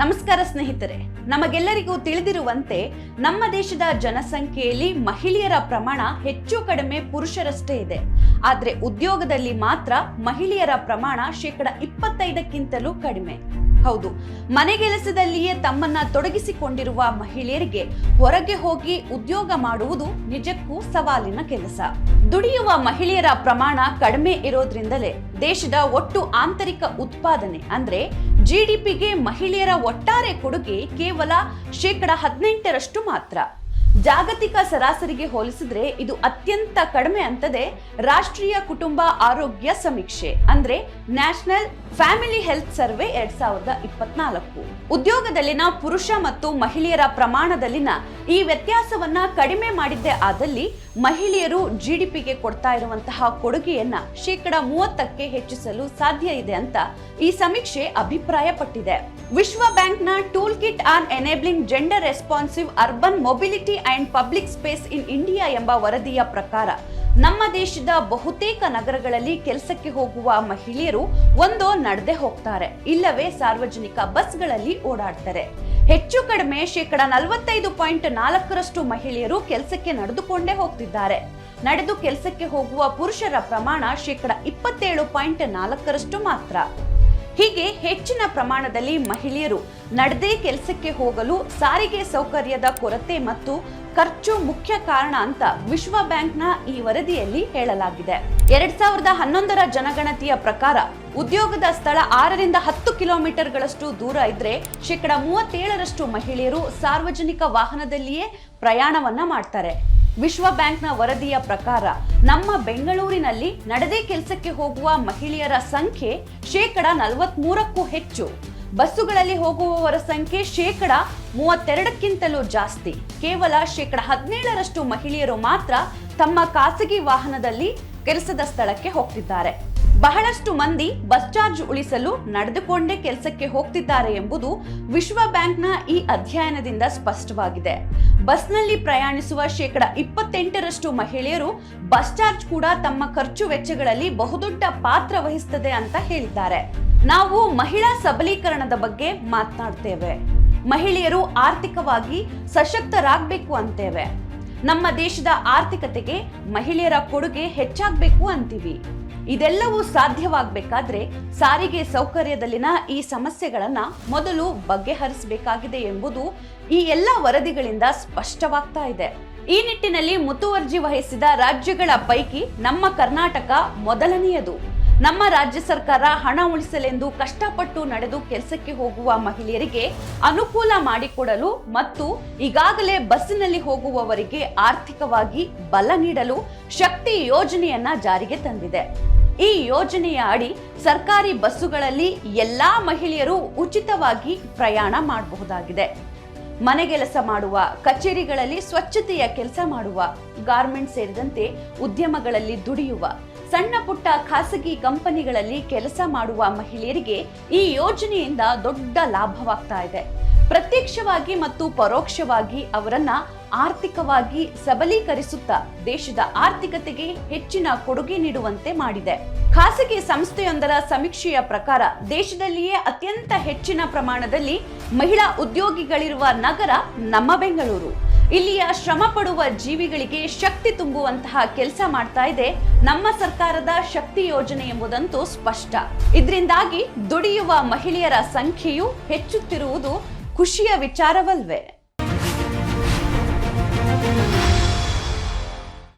ನಮಸ್ಕಾರ ಸ್ನೇಹಿತರೆ, ನಮಗೆಲ್ಲರಿಗೂ ತಿಳಿದಿರುವಂತೆ ನಮ್ಮ ದೇಶದ ಜನಸಂಖ್ಯೆಯಲ್ಲಿ ಮಹಿಳೆಯರ ಪ್ರಮಾಣ ಹೆಚ್ಚು ಕಡಿಮೆ ಪುರುಷರಷ್ಟೇ ಇದೆ. ಆದರೆ ಉದ್ಯೋಗದಲ್ಲಿ ಮಾತ್ರ ಮಹಿಳೆಯರ ಪ್ರಮಾಣ ಶೇಕಡ ಇಪ್ಪತ್ತೈದಕ್ಕಿಂತಲೂ ಕಡಿಮೆ. ಹೌದು ಮನೆಗೆಲಸದಲ್ಲಿಯೇ ತಮ್ಮನ್ನ ತೊಡಗಿಸಿಕೊಂಡಿರುವ ಮಹಿಳೆಯರಿಗೆ ಹೊರಗೆ ಹೋಗಿ ಉದ್ಯೋಗ ಮಾಡುವುದು ನಿಜಕ್ಕೂ ಸವಾಲಿನ ಕೆಲಸ. ದುಡಿಯುವ ಮಹಿಳೆಯರ ಪ್ರಮಾಣ ಕಡಿಮೆ ಇರೋದ್ರಿಂದಲೇ ದೇಶದ ಒಟ್ಟು ಆಂತರಿಕ ಉತ್ಪಾದನೆ ಅಂದ್ರೆ ಜಿಡಿಪಿಗೆ ಮಹಿಳೆಯರ ಒಟ್ಟಾರೆ ಕೊಡುಗೆ ಕೇವಲ ಶೇಕಡ ಹದಿನೆಂಟರಷ್ಟು ಮಾತ್ರ. ಜಾಗತಿಕ ಸರಾಸರಿಗೆ ಹೋಲಿಸಿದ್ರೆ ಇದು ಅತ್ಯಂತ ಕಡಿಮೆ ಅಂತದೆ ರಾಷ್ಟ್ರೀಯ ಕುಟುಂಬ ಆರೋಗ್ಯ ಸಮೀಕ್ಷೆ, ಅಂದ್ರೆ ನ್ಯಾಷನಲ್ ಫ್ಯಾಮಿಲಿ ಹೆಲ್ತ್ ಸರ್ವೆ ಎರಡ್ ಸಾವಿರದ ಇಪ್ಪತ್ನಾಲ್ಕು. ಉದ್ಯೋಗದಲ್ಲಿನ ಪುರುಷ ಮತ್ತು ಮಹಿಳೆಯರ ಪ್ರಮಾಣದಲ್ಲಿನ ಈ ವ್ಯತ್ಯಾಸವನ್ನ ಕಡಿಮೆ ಮಾಡಿದ್ದೇ ಆದಲ್ಲಿ ಮಹಿಳೆಯರು ಜಿಡಿಪಿಗೆ ಕೊಡ್ತಾ ಇರುವಂತಹ ಕೊಡುಗೆಯನ್ನ ಶೇಕಡ ಮೂವತ್ತಕ್ಕೆ ಹೆಚ್ಚಿಸಲು ಸಾಧ್ಯ ಇದೆ ಅಂತ ಈ ಸಮೀಕ್ಷೆ ಅಭಿಪ್ರಾಯಪಟ್ಟಿದೆ. ವಿಶ್ವ ಬ್ಯಾಂಕ್ನ tool kit on enabling gender responsive urban mobility and public space in India ಎಂಬ ವರದಿಯ ಪ್ರಕಾರ ನಮ್ಮ ದೇಶದ ಬಹುತೇಕ ನಗರಗಳಲ್ಲಿ ಕೆಲಸಕ್ಕೆ ಹೋಗುವ ಮಹಿಳೆಯರು ಒಂದೋ ನಡೆದೇ ಹೋಗ್ತಾರೆ. ಇಲ್ಲವೇ ಸಾರ್ವಜನಿಕ ಬಸ್ಗಳಲ್ಲಿ ಓಡಾಡ್ತಾರೆ. ಹೆಚ್ಚು ಕಡಿಮೆ ಶೇಕಡ ನಲವತ್ತೈದು ಪಾಯಿಂಟ್ ನಾಲ್ಕರಷ್ಟು ಮಹಿಳೆಯರು ಕೆಲಸಕ್ಕೆ ನಡೆದುಕೊಂಡೇ ಹೋಗ್ತಿದ್ದಾರೆ. ನಡೆದು ಕೆಲಸಕ್ಕೆ ಹೋಗುವ ಪುರುಷರ ಪ್ರಮಾಣ ಶೇಕಡ ಇಪ್ಪತ್ತೇಳು ಪಾಯಿಂಟ್ ನಾಲ್ಕರಷ್ಟು ಮಾತ್ರ. ಹೀಗೆ ಹೆಚ್ಚಿನ ಪ್ರಮಾಣದಲ್ಲಿ ಮಹಿಳೆಯರು ನಡೆದೇ ಕೆಲಸಕ್ಕೆ ಹೋಗಲು ಸಾರಿಗೆ ಸೌಕರ್ಯದ ಕೊರತೆ ಮತ್ತು ಖರ್ಚು ಮುಖ್ಯ ಕಾರಣ ಅಂತ ವಿಶ್ವ ಬ್ಯಾಂಕ್ನ ಈ ವರದಿಯಲ್ಲಿ ಹೇಳಲಾಗಿದೆ. ಎರಡ್ ಸಾವಿರದ ಹನ್ನೊಂದರ ಜನಗಣತಿಯ ಪ್ರಕಾರ ಉದ್ಯೋಗದ ಸ್ಥಳ ಆರರಿಂದ ಹತ್ತು ಕಿಲೋಮೀಟರ್ಗಳಷ್ಟು ದೂರ ಇದ್ರೆ ಶೇಕಡ ಮೂವತ್ತೇಳರಷ್ಟು ಮಹಿಳೆಯರು ಸಾರ್ವಜನಿಕ ವಾಹನದಲ್ಲಿಯೇ ಪ್ರಯಾಣವನ್ನ ಮಾಡ್ತಾರೆ. ವಿಶ್ವ ಬ್ಯಾಂಕ್ನ ವರದಿಯ ಪ್ರಕಾರ ನಮ್ಮ ಬೆಂಗಳೂರಿನಲ್ಲಿ ನಡೆದೇ ಕೆಲಸಕ್ಕೆ ಹೋಗುವ ಮಹಿಳೆಯರ ಸಂಖ್ಯೆ ಶೇಕಡ ನಲವತ್ಮೂರಕ್ಕೂ ಹೆಚ್ಚು. ಬಸ್ಸುಗಳಲ್ಲಿ ಹೋಗುವವರ ಸಂಖ್ಯೆ ಶೇಕಡ ಮೂವತ್ತೆರಡಕ್ಕಿಂತಲೂ ಜಾಸ್ತಿ. ಕೇವಲ ಶೇಕಡ ಹದಿನೇಳರಷ್ಟು ಮಹಿಳೆಯರು ಮಾತ್ರ ತಮ್ಮ ಖಾಸಗಿ ವಾಹನದಲ್ಲಿ ಕೆಲಸದ ಸ್ಥಳಕ್ಕೆ ಹೋಗ್ತಿದ್ದಾರೆ. ಬಹಳಷ್ಟು ಮಂದಿ ಬಸ್ ಚಾರ್ಜ್ ಉಳಿಸಲು ನಡೆದುಕೊಂಡೇ ಕೆಲಸಕ್ಕೆ ಹೋಗ್ತಿದ್ದಾರೆ ಎಂಬುದು ವಿಶ್ವ ಬ್ಯಾಂಕ್ನ ಈ ಅಧ್ಯಯನದಿಂದ ಸ್ಪಷ್ಟವಾಗಿದೆ. ಬಸ್ನಲ್ಲಿ ಪ್ರಯಾಣಿಸುವ ಶೇಕಡ ಇಪ್ಪತ್ತೆಂಟರಷ್ಟು ಮಹಿಳೆಯರು ಬಸ್ ಚಾರ್ಜ್ ಕೂಡ ತಮ್ಮ ಖರ್ಚು ವೆಚ್ಚಗಳಲ್ಲಿ ಬಹುದೊಡ್ಡ ಪಾತ್ರ ವಹಿಸುತ್ತದೆ ಅಂತ ಹೇಳಿದ್ದಾರೆ. ನಾವು ಮಹಿಳಾ ಸಬಲೀಕರಣದ ಬಗ್ಗೆ ಮಾತನಾಡ್ತೇವೆ. ಮಹಿಳೆಯರು ಆರ್ಥಿಕವಾಗಿ ಸಶಕ್ತರಾಗಬೇಕು ಅಂತೇವೆ. ನಮ್ಮ ದೇಶದ ಆರ್ಥಿಕತೆಗೆ ಮಹಿಳೆಯರ ಕೊಡುಗೆ ಹೆಚ್ಚಾಗಬೇಕು ಅಂತೀವಿ. ಇದೆಲ್ಲವೂ ಸಾಧ್ಯವಾಗಬೇಕಾದ್ರೆ ಸಾರಿಗೆ ಸೌಕರ್ಯದಲ್ಲಿನ ಈ ಸಮಸ್ಯೆಗಳನ್ನು ಮೊದಲು ಬಗೆಹರಿಸಬೇಕಾಗಿದೆ ಎಂಬುದು ಈ ಎಲ್ಲ ವರದಿಗಳಿಂದ ಸ್ಪಷ್ಟವಾಗ್ತಾ ಇದೆ. ಈ ನಿಟ್ಟಿನಲ್ಲಿ ಮುತುವರ್ಜಿ ವಹಿಸಿದ ರಾಜ್ಯಗಳ ಪೈಕಿ ನಮ್ಮ ಕರ್ನಾಟಕ ಮೊದಲನೆಯದು. ನಮ್ಮ ರಾಜ್ಯ ಸರ್ಕಾರ ಹಣ ಉಳಿಸಲೆಂದು ಕಷ್ಟಪಟ್ಟು ನಡೆದು ಕೆಲಸಕ್ಕೆ ಹೋಗುವ ಮಹಿಳೆಯರಿಗೆ ಅನುಕೂಲ ಮಾಡಿಕೊಡಲು ಮತ್ತು ಈಗಾಗಲೇ ಬಸ್ಸಿನಲ್ಲಿ ಹೋಗುವವರಿಗೆ ಆರ್ಥಿಕವಾಗಿ ಬಲ ನೀಡಲು ಶಕ್ತಿ ಯೋಜನೆಯನ್ನ ಜಾರಿಗೆ ತಂದಿದೆ. ಈ ಯೋಜನೆಯ ಅಡಿ ಸರ್ಕಾರಿ ಬಸ್ಸುಗಳಲ್ಲಿ ಎಲ್ಲಾ ಮಹಿಳೆಯರು ಉಚಿತವಾಗಿ ಪ್ರಯಾಣ ಮಾಡಬಹುದಾಗಿದೆ. ಮನೆಗೆಲಸ ಮಾಡುವ, ಕಚೇರಿಗಳಲ್ಲಿ ಸ್ವಚ್ಛತೆಯ ಕೆಲಸ ಮಾಡುವ, ಗಾರ್ಮೆಂಟ್ ಸೇರಿದಂತೆ ಉದ್ಯಮಗಳಲ್ಲಿ ದುಡಿಯುವ ಸಣ್ಣ ಪುಟ್ಟ ಖಾಸಗಿ ಕಂಪನಿಗಳಲ್ಲಿ ಕೆಲಸ ಮಾಡುವ ಮಹಿಳೆಯರಿಗೆ ಈ ಯೋಜನೆಯಿಂದ ದೊಡ್ಡ ಲಾಭವಾಗ್ತಾ ಇದೆ. ಪ್ರತ್ಯಕ್ಷವಾಗಿ ಮತ್ತು ಪರೋಕ್ಷವಾಗಿ ಅವರನ್ನ ಆರ್ಥಿಕವಾಗಿ ಸಬಲೀಕರಿಸುತ್ತಾ ದೇಶದ ಆರ್ಥಿಕತೆಗೆ ಹೆಚ್ಚಿನ ಕೊಡುಗೆ ನೀಡುವಂತೆ ಮಾಡಿದೆ. ಖಾಸಗಿ ಸಂಸ್ಥೆಯೊಂದರ ಸಮೀಕ್ಷೆಯ ಪ್ರಕಾರ ದೇಶದಲ್ಲಿಯೇ ಅತ್ಯಂತ ಹೆಚ್ಚಿನ ಪ್ರಮಾಣದಲ್ಲಿ ಮಹಿಳಾ ಉದ್ಯೋಗಿಗಳಿರುವ ನಗರ ನಮ್ಮ ಬೆಂಗಳೂರು. ಇಲ್ಲಿಯ ಶ್ರಮ ಪಡುವ ಜೀವಿಗಳಿಗೆ ಶಕ್ತಿ ತುಂಬುವಂತಹ ಕೆಲಸ ಮಾಡ್ತಾ ಇದೆ ನಮ್ಮ ಸರ್ಕಾರದ ಶಕ್ತಿ ಯೋಜನೆ ಎಂಬುದಂತೂ ಸ್ಪಷ್ಟ. ಇದರಿಂದಾಗಿ ದುಡಿಯುವ ಮಹಿಳೆಯರ ಸಂಖ್ಯೆಯು ಹೆಚ್ಚುತ್ತಿರುವುದು ಖುಷಿಯ ವಿಚಾರವಲ್ವೇ.